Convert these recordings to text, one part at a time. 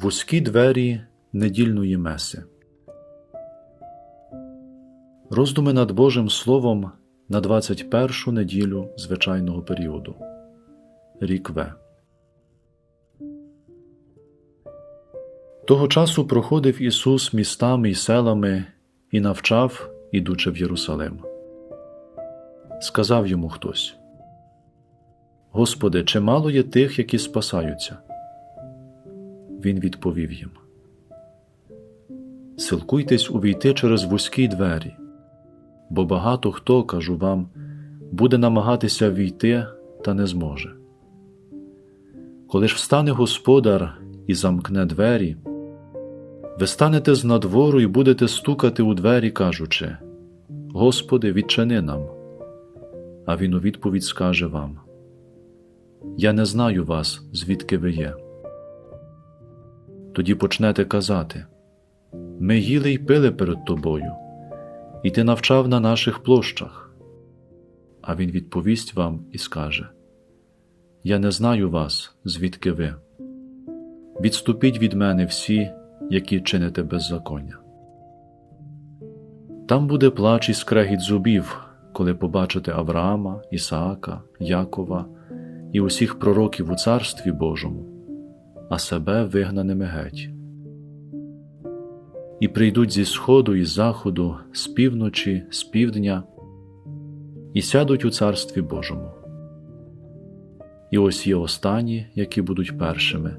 Вузькі двері недільної меси. Роздуми над Божим Словом на 21 неділю звичайного періоду. Рік В. Того часу проходив Ісус містами й селами і навчав, ідучи в Єрусалим. Сказав йому хтось: Господи, чимало є тих, які спасаються. Він відповів їм: Силкуйтесь увійти через вузькі двері, бо багато хто, кажу вам, буде намагатися війти та не зможе. Коли ж встане господар і замкне двері, ви станете з надвору і будете стукати у двері, кажучи: Господи, відчини нам. А він у відповідь скаже вам: Я не знаю вас, звідки ви є. Тоді почнете казати: Ми їли й пили перед тобою, і ти навчав на наших площах. А він відповість вам і скаже: Я не знаю вас, звідки ви. Відступіть від мене всі, які чините беззаконня. Там буде плач і скрегіт зубів, коли побачите Авраама, Ісаака, Якова і усіх пророків у Царстві Божому а себе вигнаними геть. І прийдуть зі сходу і заходу, з півночі, з півдня, і сядуть у царстві Божому. І ось є останні, які будуть першими,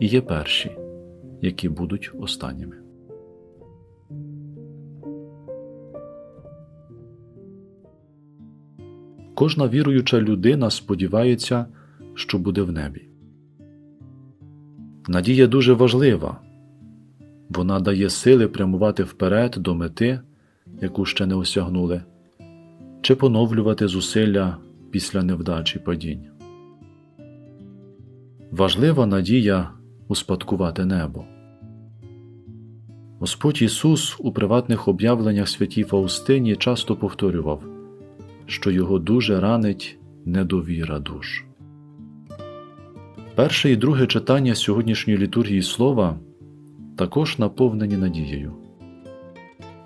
і є перші, які будуть останніми. Кожна віруюча людина сподівається, що буде в небі. Надія дуже важлива, вона дає сили прямувати вперед до мети, яку ще не осягнули, чи поновлювати зусилля після невдачі падінь. Важлива надія успадкувати небо. Господь Ісус у приватних об'явленнях святій Фаустині часто повторював, що його дуже ранить недовіра душ. Перше і друге читання сьогоднішньої літургії слова також наповнені надією.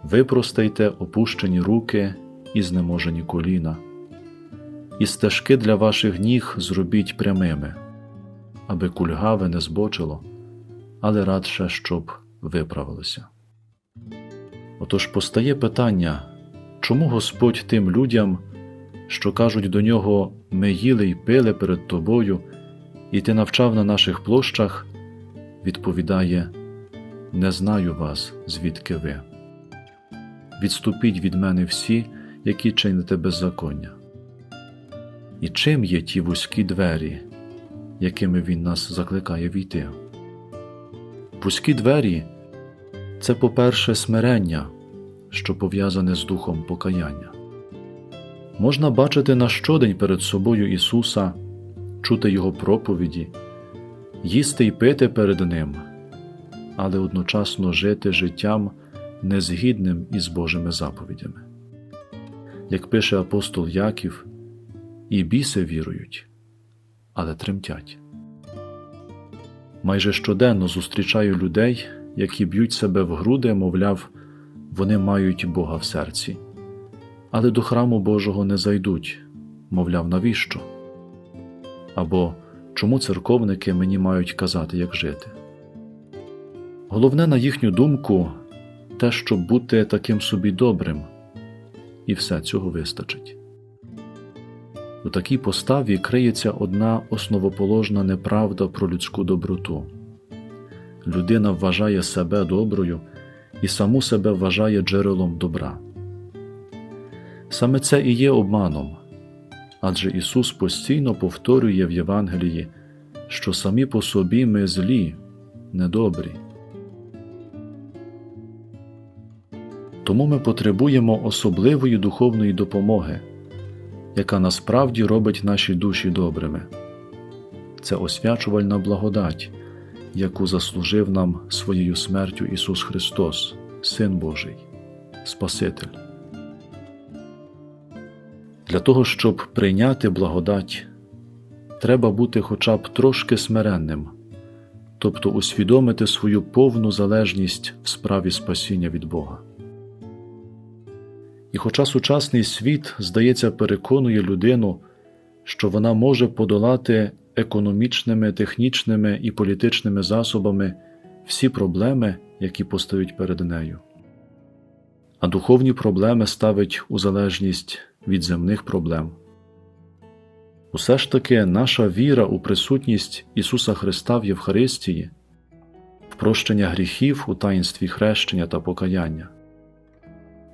Випростайте опущені руки і знеможені коліна, і стежки для ваших ніг зробіть прямими, аби кульгаве не збочило, але радше, щоб виправилося. Отож постає питання, чому Господь тим людям, що кажуть до нього ми їли й пили перед тобою і ти навчав на наших площах, відповідає Не знаю вас, звідки ви. Відступіть від мене всі, які чините беззаконня. І чим є ті вузькі двері, якими Він нас закликає війти? Вузькі двері це, по-перше, смирення, що пов'язане з духом покаяння. Можна бачити на щодень перед собою Ісуса чути Його проповіді, їсти й пити перед Ним, але одночасно жити життям незгідним із Божими заповідями. Як пише апостол Яків, і біси вірують, але тремтять. Майже щоденно зустрічаю людей, які б'ють себе в груди, мовляв, вони мають Бога в серці, але до храму Божого не зайдуть, мовляв, навіщо? Або чому церковники мені мають казати, як жити. Головне, на їхню думку, те, щоб бути таким собі добрим, і все цього вистачить. У такій поставі криється одна основоположна неправда про людську доброту. Людина вважає себе доброю і саму себе вважає джерелом добра. Саме це і є обманом, адже Ісус постійно повторює в Євангелії, що самі по собі ми злі, недобрі. Тому ми потребуємо особливої духовної допомоги, яка насправді робить наші душі добрими. Це освячувальна благодать, яку заслужив нам своєю смертю Ісус Христос, Син Божий, Спаситель. Для того, щоб прийняти благодать, треба бути хоча б трошки смиренним, тобто усвідомити свою повну залежність в справі спасіння від Бога. І хоча сучасний світ, здається, переконує людину, що вона може подолати економічними, технічними і політичними засобами всі проблеми, які постають перед нею, а духовні проблеми ставить у залежність від земних проблем. Усе ж таки наша віра у присутність Ісуса Христа в Євхаристії, в прощення гріхів у таїнстві хрещення та покаяння,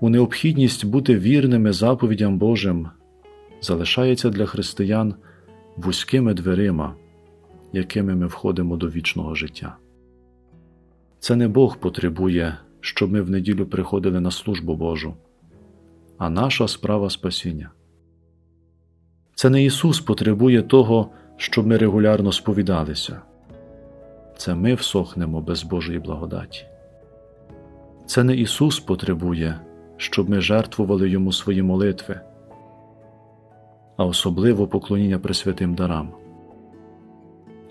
у необхідність бути вірними заповідям Божим залишається для християн вузькими дверима, якими ми входимо до вічного життя. Це не Бог потребує, щоб ми в неділю приходили на службу Божу, а наша справа спасіння. Це не Ісус потребує того, щоб ми регулярно сповідалися. Це ми всохнемо без Божої благодаті. Це не Ісус потребує, щоб ми жертвували Йому свої молитви, а особливо поклоніння пресвятим дарам.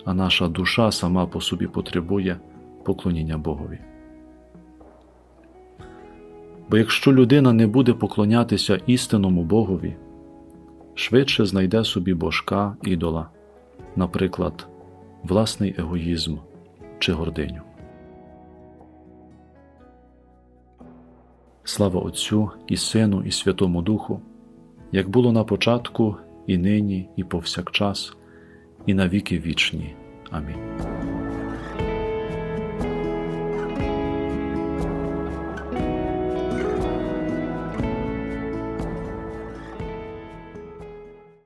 А наша душа сама по собі потребує поклоніння Богові. Бо якщо людина не буде поклонятися істинному Богові, швидше знайде собі божка ідола, наприклад, власний егоїзм чи гординю. Слава Отцю і Сину, і Святому Духу, як було на початку, і нині, і повсякчас, і на віки вічні. Амінь.